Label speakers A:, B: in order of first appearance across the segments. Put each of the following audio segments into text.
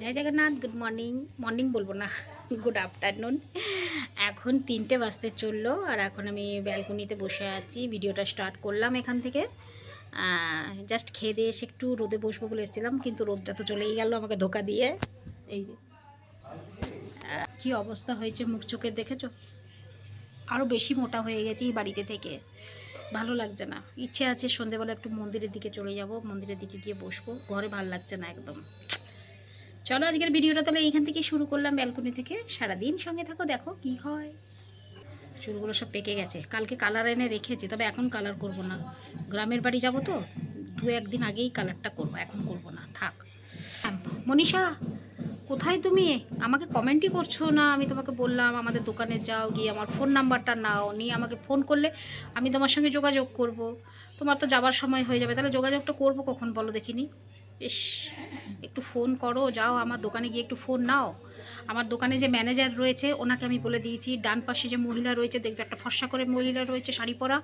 A: জয় Jagannath good morning morning বলব না good afternoon এখন তিনটে বাজতে চলল, আর এখন আমি ব্যালকনিতে বসে আছি। ভিডিওটা স্টার্ট করলাম এখান থেকে। জাস্ট খেয়ে দিয়ে এসে একটু রোদে বসবো বলে এসেছিলাম, কিন্তু রোদটা তো চলেই গেল আমাকে ধোকা দিয়ে। এই যে কি অবস্থা হয়েছে মুখ চোখের দেখেছ? আরও বেশি মোটা হয়ে গেছি এই বাড়িতে থেকে। ভালো লাগছে না। ইচ্ছে আছে সন্ধেবেলা একটু মন্দিরের দিকে চলে যাব, মন্দিরের দিকে গিয়ে বসবো। ঘরে ভালো লাগছে না একদম। চলো আজকের ভিডিওটা তাহলে এইখান থেকে শুরু করলাম ব্যালকনি থেকে। সারাদিন সঙ্গে থাকো, দেখো কি হয়। চুলগুলো সব পেকে গেছে। কালকে কালার এনে রেখেছি, তবে এখন কালার করব না। গ্রামের বাড়ি যাব তো, দু একদিন আগেই কালারটা করব, এখন করব না, থাক। মনীষা, কোথায় তুমি? আমাকে কমেন্টই করছ না, আমি তোমাকে বললাম আমাদের দোকানে যাও, গিয়ে আমার ফোন নাম্বারটা নাও, নিয়ে আমাকে ফোন করলে আমি তোমার সঙ্গে যোগাযোগ করব। তোমার তো যাবার সময় হয়ে যাবে, তাহলে যোগাযোগটা করব কখন বলো দেখিনি? ইস, একটু ফোন করো, যাও, আমার দোকানে গিয়ে একটু ফোন নাও। আমার দোকানে যে ম্যানেজার রয়েছে, ওনাকে আমি বলে দিয়েছি, ডান পাশে যে মহিলা রয়েছে, দেখবে একটা ফর্সা করে মহিলা রয়েছে, শাড়ি পরা,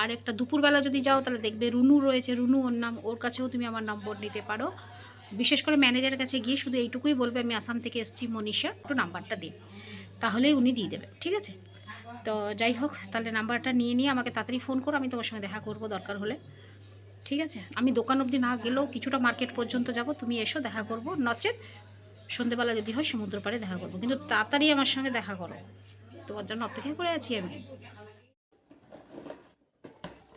A: আর একটা দুপুরবেলা যদি যাও, তাহলে দেখবে রুনু রয়েছে, রুনু ওর নাম, ওর কাছেও তুমি আমার নম্বর নিতে পারো। বিশেষ করে ম্যানেজারের কাছে গিয়ে শুধু এইটুকুই বলবে, আমি আসাম থেকে এসেছি, মনীষা, একটু নাম্বারটা দিন। তাহলেই উনি দিয়ে দেবে, ঠিক আছে? তো যাই হোক, তাহলে নাম্বারটা নিয়ে নিয়ে আমাকে তাড়াতাড়ি ফোন করো, আমি তোমার সঙ্গে দেখা করব, দরকার হলে। ঠিক আছে? আমি দোকান অবধি না গেলেও কিছুটা মার্কেট পর্যন্ত যাব। তুমি এসো, দেখা করব। নচেত সন্ধেবেলা যদি হয় সমুদ্র পাড়ে দেখা করব। কিন্তু তাড়াতাড়ি আমার সঙ্গে দেখা করো। তোমার জন্য অপেক্ষা করে আছি আমি।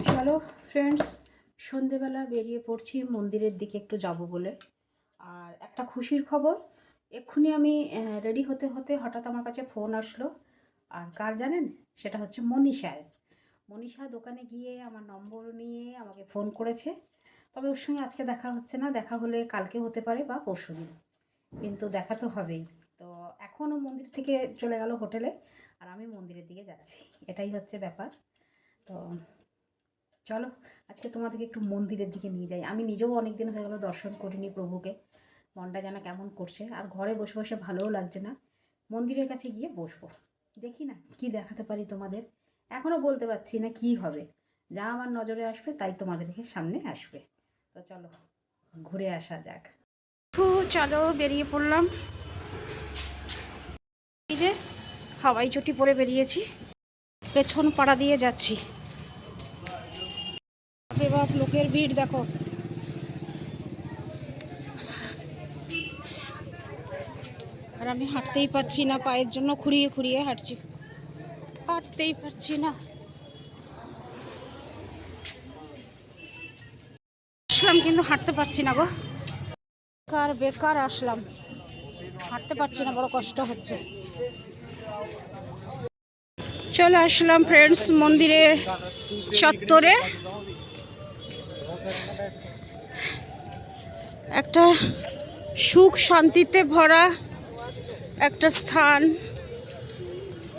A: চলো ফ্রেন্ডস সন্ধেবেলা বেরিয়ে পড়ছি। মন্দিরের দিকে একটু যাব বলে। আর একটা খুশির খবর, এক্ষুনি আমি রেডি হতে হতে হঠাৎ আমার কাছে ফোন আসলো। আর কার জানেন? সেটা হচ্ছে মনীষার। মনীষা দোকানে গিয়ে আমার নম্বর নিয়ে আমাকে ফোন করেছে। তবে ওর সঙ্গে আজকে দেখা হচ্ছে না, দেখা হলে কালকে হতে পারে বা পরশু দিন। কিন্তু দেখা তো হবেই। তো এখনও মন্দির থেকে চলে গেল হোটেলে আর আমি মন্দিরের দিকে যাচ্ছি। এটাই হচ্ছে ব্যাপার। তো চলো, আজকে তোমাদেরকে একটু মন্দিরের দিকে নিয়ে যাই। আমি নিজেও অনেক দিন হয়ে গেল দর্শন করিনি প্রভুকে। মনটা যেন কেমন করছে। আর ঘরে বসে বসে ভালোও লাগছে না। মন্দিরের কাছে গিয়ে বসবো। দেখি না কি দেখাতে পারি তোমাদের। এখনও বলতে পারছি না কি হবে। যা আমার নজরে আসবে, তাই তোমাদেরকে সামনে আসবে। তো চলো, ঘুরে আসা যাক। চলো, বেরিয়ে পড়লাম। এই যে, হাওয়াই চটি পরে বেরিয়েছি। পেছন পাড়া দিয়ে যাচ্ছি। বাপ, লোকের ভিড়, দেখো। আর আমি হাঁটতেই পারছি না, পায়ের জন্য খুঁড়িয়ে খুঁড়িয়ে হাঁটছি। হাঁটতেই পারছি না। আসলাম কিন্তু হাঁটতে পারছি না গো। বেকার বেকার আসলাম। হাঁটতে পারছি না, বড় কষ্ট হচ্ছে। চলে আসলাম ফ্রেন্ডস মন্দিরের চত্বরে। একটা সুখ শান্তিতে ভরা একটা স্থান।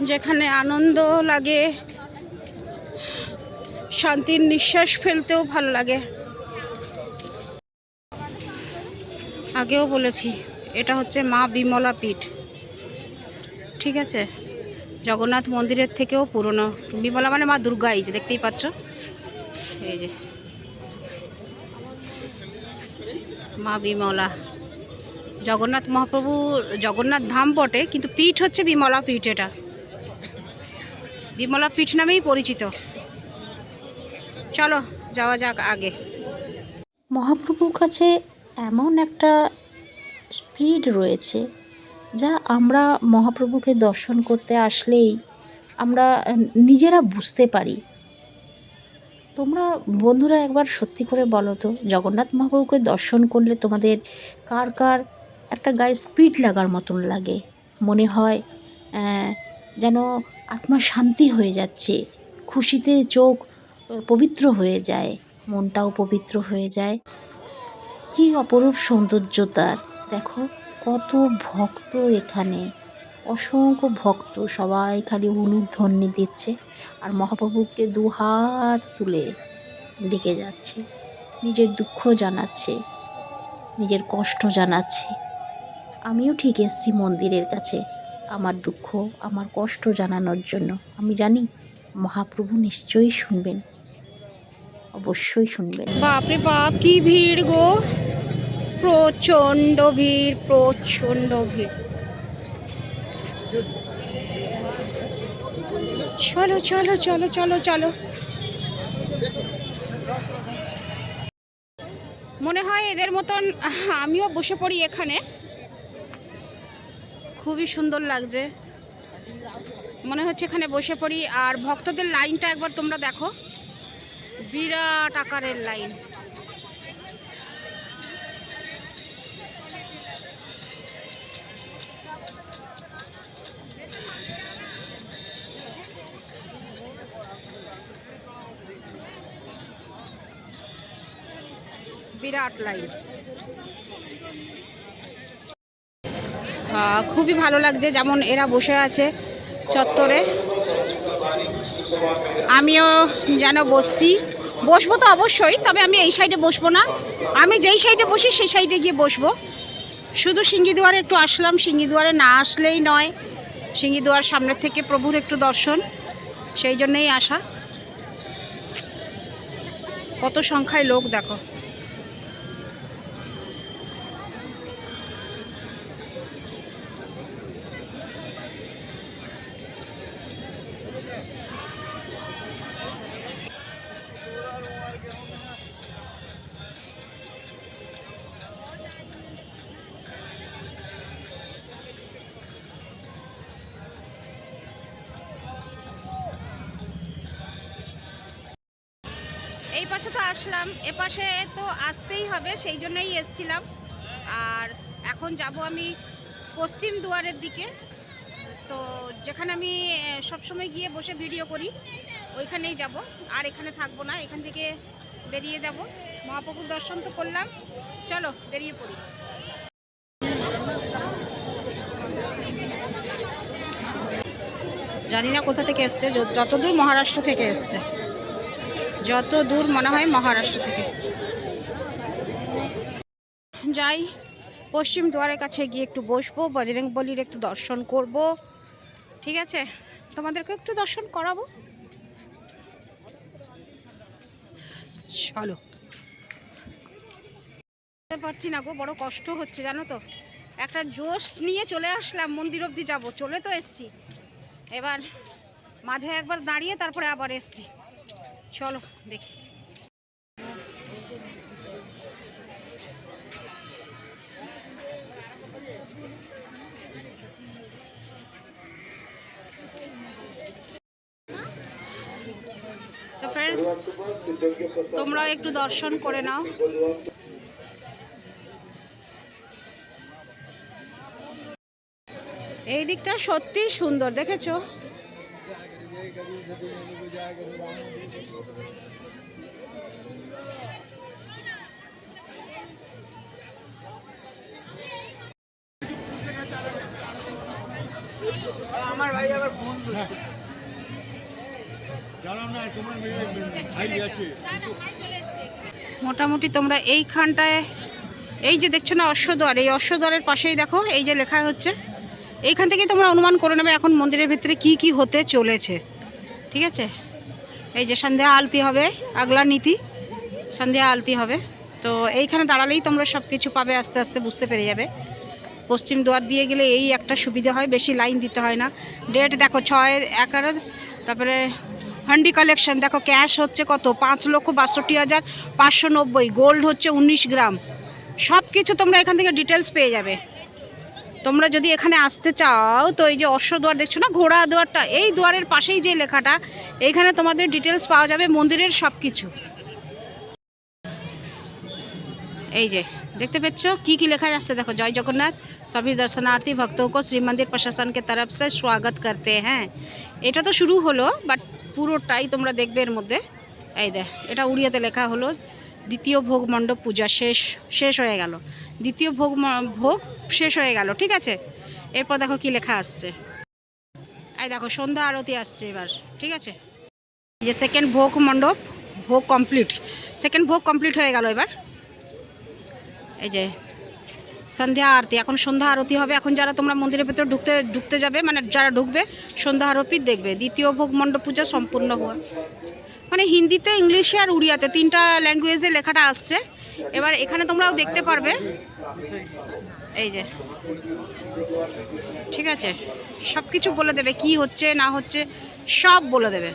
A: যেখানে আনন্দ লাগে, শান্তির নিঃশ্বাস ফেলতেও ভালো লাগে। আগেও বলেছি, এটা হচ্ছে মা বিমলা পীঠ। ঠিক আছে? জগন্নাথ মন্দিরের থেকেও পুরনো। বিমলা মানে মা দুর্গা এই যে দেখতেই পাচ্ছ। এই যে। মা বিমলা। জগন্নাথ মহাপ্রভু, জগন্নাথ ধাম বটে, কিন্তু পীঠ হচ্ছে বিমলা পীঠ এটা। বিমলা পীঠ নামেই পরিচিত। চলো, যাওয়া যাক আগে।
B: মহাপ্রভুর কাছে এমন একটা স্পিড রয়েছে, যা আমরা মহাপ্রভুকে দর্শন করতে আসলেই আমরা নিজেরা বুঝতে পারি। তোমরা বন্ধুরা একবার সত্যি করে বলো তো, জগন্নাথ মহাপ্রভুকে দর্শন করলে তোমাদের কার কার একটা গায়ে স্পিড লাগার মতন লাগে? মনে হয় যেন আত্মা শান্তি হয়ে যাচ্ছে। খুশিতে চোখ পবিত্র হয়ে যায়। মনটাও পবিত্র হয়ে যায়। কি অপরূপ সৌন্দর্য তার দেখো, কত ভক্ত এখানে। অসংখ্য ভক্ত সবাই খালি হলুদ ধ্বনি দিচ্ছে আর মহাপ্রভুকে দু হাত তুলে ডেকে যাচ্ছে। নিজের দুঃখ জানাচ্ছে, নিজের কষ্ট জানাচ্ছে। আমিও ঠিক এসেছি মন্দিরের কাছে। আমার দুঃখ, আমার কষ্ট জানানোর জন্য। আমি জানি মহাপ্রভু নিশ্চয়ই শুনবেন। অবশ্যই শুনবেন।
A: বাপরে বাপ, কি ভিড় গো! প্রচণ্ড ভিড় প্রচণ্ড ভিড়। চলো চলো চলো চলো চলো। মনে হয় এদের মতন আমিও বসে পড়ি এখানে। খুবই সুন্দর লাগছে। মনে হচ্ছে এখানে বসে পড়ি। আর ভক্তদের লাইনটা একবার তোমরা দেখো। বিরাট আকারের লাইন। বিরাট লাইন। খুবই ভালো লাগছে যেমন এরা বসে আছে চত্বরে। আমিও যেন বসছি। বসবো তো অবশ্যই, তবে আমি এই সাইডে বসবো না। আমি যেই সাইডে বসি, সেই সাইডে গিয়ে বসবো। শুধু সিঙ্গিদুয়ারে একটু আসলাম সিঙ্গিদুয়ারে না আসলেই নয়। সিঙ্গিদুয়ার সামনের থেকে প্রভুর একটু দর্শন, সেই জন্যেই আসা। কত সংখ্যায় লোক, দেখো। এই পাশে তো আসলাম, এ পাশে তো আসতেই হবে, সেই জন্যই এসছিলাম। আর এখন যাব আমি পশ্চিম দুয়ারের দিকে। তো যেখানে আমি সবসময় গিয়ে বসে ভিডিও করি, ওইখানেই যাব। আর এখানে থাকব না, এখান থেকে বেরিয়ে যাব। মহাপ্রভুর দর্শন তো করলাম। চলো, বেরিয়ে পড়ি। জানি না কোথা থেকে এসছে যতদূর মহারাষ্ট্র থেকে এসছে। যত দূর মনে হয় মহারাষ্ট্র থেকে। যাই, পশ্চিম দুয়ারের কাছে গিয়ে একটু বসবো, বজরং বলির একটু দর্শন করব। ঠিক আছে? তোমাদেরকে একটু দর্শন করাবো? চলো। পারছি না গো, বড় কষ্ট হচ্ছে, জানো তো? একটা জোশ নিয়ে চলে আসলাম, মন্দির অবধি যাব। চলে তো এসছি। এবার মাঝে একবার দাঁড়িয়ে তারপরে আবার এসছি। চলো দেখি। তো ফ্রেন্ডস একটু দর্শন করে নাও। এই দিকটা সত্যি সুন্দর দেখেছ? মোটামুটি তোমরা এইখানটায়, এই যে দেখছ না অশ্বদ্বার, এই অশ্বদ্বারের পাশেই দেখো, এই যে লেখা হচ্ছে, এইখান থেকে তোমরা অনুমান করে নেবে এখন মন্দিরের ভিতরে কি কি হতে চলেছে। ঠিক আছে? এই যে সন্ধ্যা আলতি হবে, আগলা নীতি, সন্ধ্যা আলতি হবে। তো এইখানে দাঁড়ালেই তোমরা সব কিছু পাবে, আস্তে আস্তে বুঝতে পেরে যাবে। পশ্চিম দুয়ার দিয়ে গেলে এই একটা সুবিধা হয়, বেশি লাইন দিতে হয় না। ডেট দেখো ছয়, এগারো, তারপরে হান্ডি কালেকশন দেখো ক্যাশ হচ্ছে কত? পাঁচ লক্ষ বাষট্টি হাজার পাঁচশো নব্বই গোল্ড হচ্ছে উনিশ গ্রাম। সব কিছু তোমরা এখান থেকে ডিটেলস পেয়ে যাবে। তোমরা যদি এখানে আসতে চাও, তো এই যে অশ্ব দুয়ার দেখছ না? ঘোড়া দুয়ারটা, এই দুয়ারের পাশেই যে লেখাটা, এইখানে তোমাদের ডিটেলস পাওয়া যাবে, মন্দিরের সব কিছু এই যে, দেখতে পাচ্ছ কি কি লেখা যাচ্ছে দেখো, জয় জগন্নাথ সবই দর্শনার্থী ভক্ত को শ্রী মন্দির প্রশাসনকে তরফ সে স্বাগত করতে হ্যাঁ। এটা তো শুরু হলো বাট পুরোটাই তোমরা দেখবে এর মধ্যে। এই দেখ, এটা উড়িয়াতে লেখা হলো। দ্বিতীয় ভোগ মণ্ডপ পূজা শেষ শেষ হয়ে গেল। দ্বিতীয় ভোগ ভোগ শেষ হয়ে গেল, ঠিক আছে? এরপর দেখো কি লেখা আসছে। এই দেখো, সন্ধ্যা আরতি আসছে এবার, ঠিক আছে? যে সেকেন্ড ভোগ মণ্ডপ, ভোগ কমপ্লিট সেকেন্ড ভোগ কমপ্লিট হয়ে গেল এবার। এই যে সন্ধ্যা আরতি, এখন সন্ধ্যা আরতি হবে। এখন যারা তোমরা মন্দিরের ভেতর ঢুকতে ঢুকতে যাবে মানে যারা ঢুকবে, সন্ধ্যা আরতি দেখবে। দ্বিতীয় ভোগ মণ্ডপ পূজা সম্পূর্ণ হওয়া। মানে হিন্দিতে ইংলিশে আর উড়িয়াতে তিনটা ল্যাঙ্গুয়েজে লেখাটা আসছে। এবার এখানে তোমরাও দেখতে পারবে। এই যে। ঠিক আছে? সব কিছু বলে দেবে কি হচ্ছে, না হচ্ছে, সব বলে দেবে।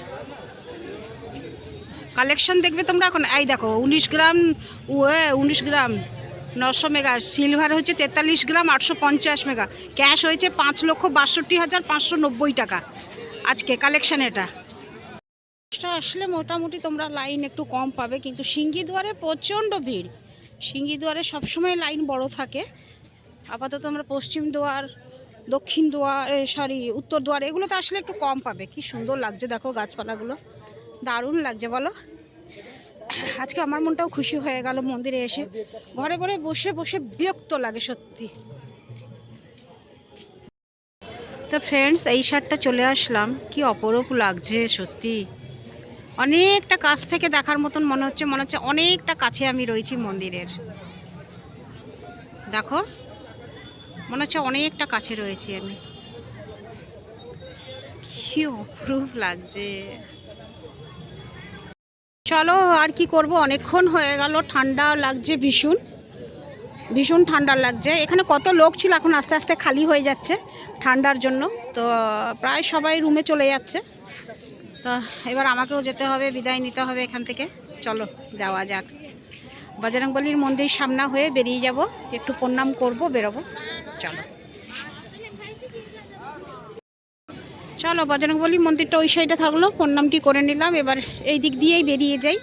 A: কালেকশন দেখবে তোমরা এখন? এই দেখো, উনিশ গ্রাম উনিশ গ্রাম, নশো মেগা। সিলভার হচ্ছে তেতাল্লিশ গ্রাম, আটশো পঞ্চাশ মেগা। ক্যাশ হয়েছে পাঁচ লক্ষ বাষট্টি হাজার পাঁচশো নব্বই টাকা। আজকে কালেকশন এটা। এটা আসলে মোটামুটি তোমরা লাইন একটু কম পাবে, কিন্তু সিঙ্গিদুয়ারে প্রচণ্ড ভিড়। সিঙ্গি সিঙ্গিদুয়ারে সবসময় লাইন বড় থাকে। আপাতত আমরা পশ্চিম দুয়ার, দক্ষিণ দুয়ার সরি উত্তর দুয়ার এগুলো তো আসলে একটু কম পাবে। কি সুন্দর লাগছে দেখো গাছপালাগুলো। দারুণ লাগছে বলো। আজকে আমার মনটাও খুশি হয়ে গেল মন্দিরে এসে। ঘরে ঘরে বসে বসে বিরক্ত লাগে সত্যি। তো ফ্রেন্ডস এই শার্টটা চলে আসলাম। কি অপরূপ লাগছে সত্যি। অনেকটা কাছ থেকে দেখার মতন মনে হচ্ছে মনে হচ্ছে অনেকটা কাছে আমি রয়েছি মন্দিরের। দেখো, মনে হচ্ছে অনেকটা কাছে রয়েছি আমি। কি অপরূপ লাগছে। চলো, আর কি করব? অনেকক্ষণ হয়ে গেল, ঠান্ডা লাগছে ভীষণ। ভীষণ ঠান্ডা লাগছে। এখানে কত লোক ছিল, এখন আস্তে আস্তে খালি হয়ে যাচ্ছে ঠান্ডার জন্য। তো প্রায় সবাই রুমে চলে যাচ্ছে। তো এবার আমাকেও যেতে হবে, বিদায় নিতে হবে এখান থেকে। চলো, যাওয়া যাক। বজরংবলির মন্দির সামনা হয়ে বেরিয়ে যাব, একটু প্রণাম করব, বেরোবো। চলো। চলো, বজরংবলী মন্দিরটা ওই সাইডে থাকল, প্রণামটি করে নিলাম। এবার এই দিক দিয়েই বেরিয়ে যাই।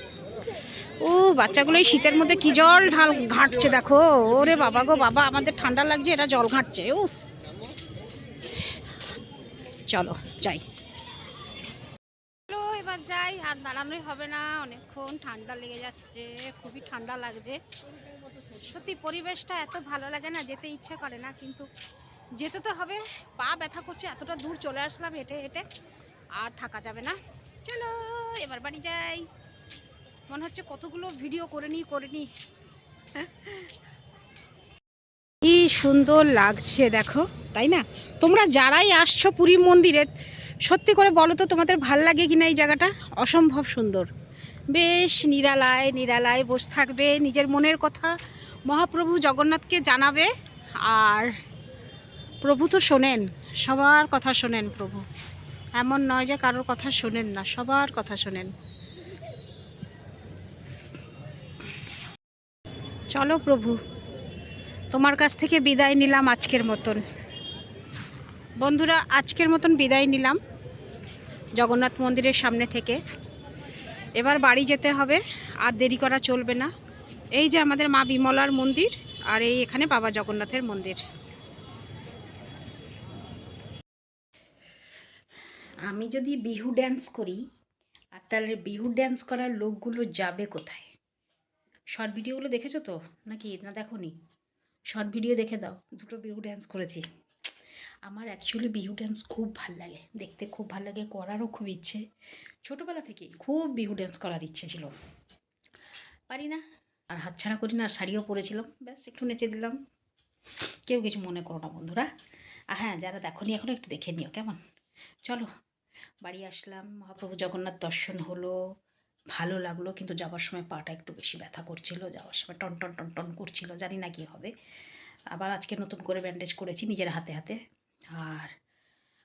A: ও, বাচ্চাগুলো এই শীতের মধ্যে কি জল ঢাল ঘাঁটছে, দেখো। ওরে বাবা গো, বাবা, আমাদের ঠান্ডা লাগছে এটা জল ঘাঁটছে, উফ। চলো, যাই। যাই, আর দাঁড়ানোই হবে না। অনেকক্ষণ ঠান্ডা লেগে যাচ্ছে, খুবই ঠান্ডা লাগছে। সত্যি পরিবেশটা এত ভালো লাগে না, যেতে ইচ্ছে করে না, কিন্তু যেতে তো হবে। পা ব্যথা করছে, এতটা দূর চলে আসলাম হেঁটে হেঁটে, আর থাকা যাবে না। চলো, এবার বাড়ি যাই। মনে হচ্ছে কতগুলো ভিডিও করে নিই করে নিই। কি সুন্দর লাগছে, দেখো, তাই না? তোমরা যারাই আসছো পুরী মন্দিরে সত্যি করে বলো তো, তোমাদের ভালো লাগে কিনা এই জায়গাটা? অসম্ভব সুন্দর। বেশ নিরালায় নিরালায় বসে থাকবে নিজের মনের কথা। মহাপ্রভু জগন্নাথকে জানাবে, আর প্রভু তো শোনেন, সবার কথা শোনেন প্রভু। এমন নয় যে কারোর কথা শোনেন না, সবার কথা শোনেন। চলো প্রভু, তোমার কাছ থেকে বিদায় নিলাম আজকের মতন। বন্ধুরা, আজকের মতন বিদায় নিলাম। জগন্নাথ মন্দিরের সামনে থেকে। এবার বাড়ি যেতে হবে, আর দেরি করা চলবে না। এই যে আমাদের মা বিমলার মন্দির, আর এই এখানে বাবা জগন্নাথের মন্দির। আমি যদি বিহু ড্যান্স করি, আর তাহলে বিহু ড্যান্স করার লোকগুলো যাবে কোথায়? শর্ট ভিডিওগুলো দেখেছ তো? নাকি? না দেখো নি শর্ট ভিডিও দেখে দাও। দুটো বিহু ড্যান্স করেছি। আমার অ্যাকচুয়ালি বিহু ড্যান্স খুব ভালো লাগে। দেখতে খুব ভালো লাগে, করারও খুব ইচ্ছে। ছোটোবেলা থেকেই খুব বিহু ড্যান্স করার ইচ্ছে ছিল। পারি না, আর হাতছাড়া করি না, আর শাড়িও পরেছিলাম। ব্যাস, একটু নেচে দিলাম। কেউ কিছু মনে করো না, বন্ধুরা। আর হ্যাঁ যারা দেখোনি এখনও একটু দেখে নিও, কেমন? চলো, বাড়ি আসলাম। মহাপ্রভু জগন্নাথ দর্শন হলো। ভালো লাগল, কিন্তু যাওয়ার সময় পাটা একটু বেশি ব্যথা করছিল। যাওয়ার সময় টন টন টন টন করছিল, জানি না কি হবে। আবার আজকে নতুন করে ব্যান্ডেজ করেছি নিজের হাতে হাতে। আর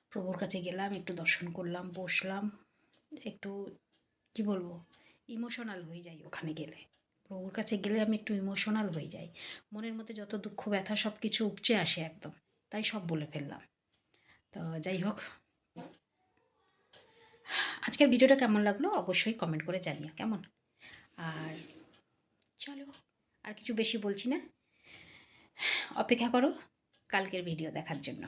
A: প্রভুর কাছে গেলাম, একটু দর্শন করলাম, বসলাম। একটু, কি বলব ইমোশনাল হয়ে যাই ওখানে গেলে। প্রভুর কাছে গেলে আমি একটু ইমোশনাল হয়ে যাই। মনের মধ্যে যত দুঃখ, ব্যথা সব কিছু উপচে আসে একদম। তাই সব বলে ফেললাম। তো যাই হোক। আজকের ভিডিওটা কেমন লাগল অবশ্যই কমেন্ট করে জানিও, কেমন? আর চলো, আর কিছু বেশি বলছি না। অপেক্ষা করো, কালকের ভিডিও দেখার জন্য।